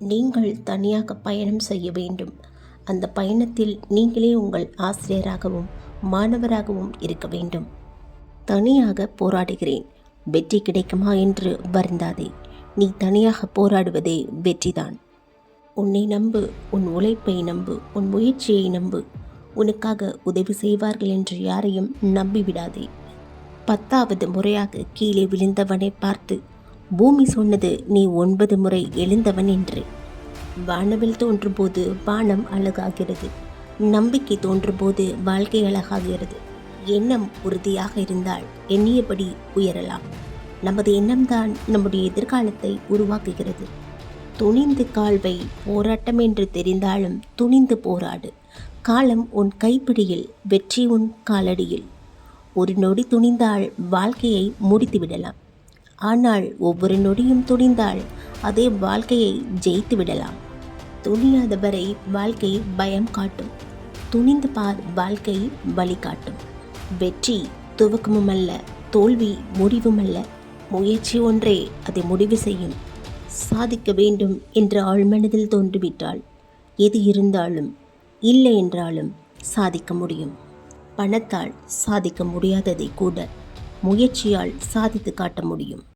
நீங்கள் தனியாக பயணம் செய்ய வேண்டும். அந்த பயணத்தில் நீங்களே உங்கள் ஆசிரியராகவும் மாணவராகவும் இருக்க வேண்டும். தனியாக போராடுகிறேன். வெற்றி கிடைக்குமா என்று வருந்தாதே. நீ தனியாக போராடுவதே வெற்றிதான். உன்னை நம்பு உன் உழைப்பை நம்பு உன் முயற்சியை நம்பு. உனக்காக உதவி செய்வார்கள் என்று யாரையும் நம்பிவிடாதே. பத்தாவது முறையாக கீழே விழுந்தவனை பார்த்து பூமி சொன்னது நீ ஒன்பது முறை எழுந்தவன் என்று. வானவில் தோன்றும்போது வானம் அழகாகிறது. நம்பிக்கை தோன்றும்போது வாழ்க்கை அழகாகிறது. எண்ணம் உறுதியாக இருந்தால் எண்ணியபடி உயரலாம். நமது எண்ணம்தான் நம்முடைய எதிர்காலத்தை உருவாக்குகிறது. துணிந்து கால்வை போராட்டம் என்று தெரிந்தாலும் துணிந்து போராடு. காலம் உன் கைப்பிடியில் வெற்றி உன் காலடியில். ஒரு நொடி துணிந்தால் வாழ்க்கையை முடித்து விடலாம் ஆனால் ஒவ்வொரு நொடியும் துணிந்தால் அதே வாழ்க்கையை ஜெயித்து விடலாம். துணியாதவரை வாழ்க்கை பயம் காட்டும். துணிந்து பார் வாழ்க்கை வழிகாட்டும் வெற்றி துவக்கமும் அல்ல தோல்வி முடிவும் அல்ல முயற்சி ஒன்றே அதை முடிவு செய்யும். சாதிக்க வேண்டும் என்று ஆழ்மனதில் தோன்றிவிட்டால் எது இருந்தாலும் இல்லை என்றாலும் சாதிக்க முடியும். பணத்தால் சாதிக்க முடியாததை கூட முயற்சியால் சாதித்து காட்ட முடியும்.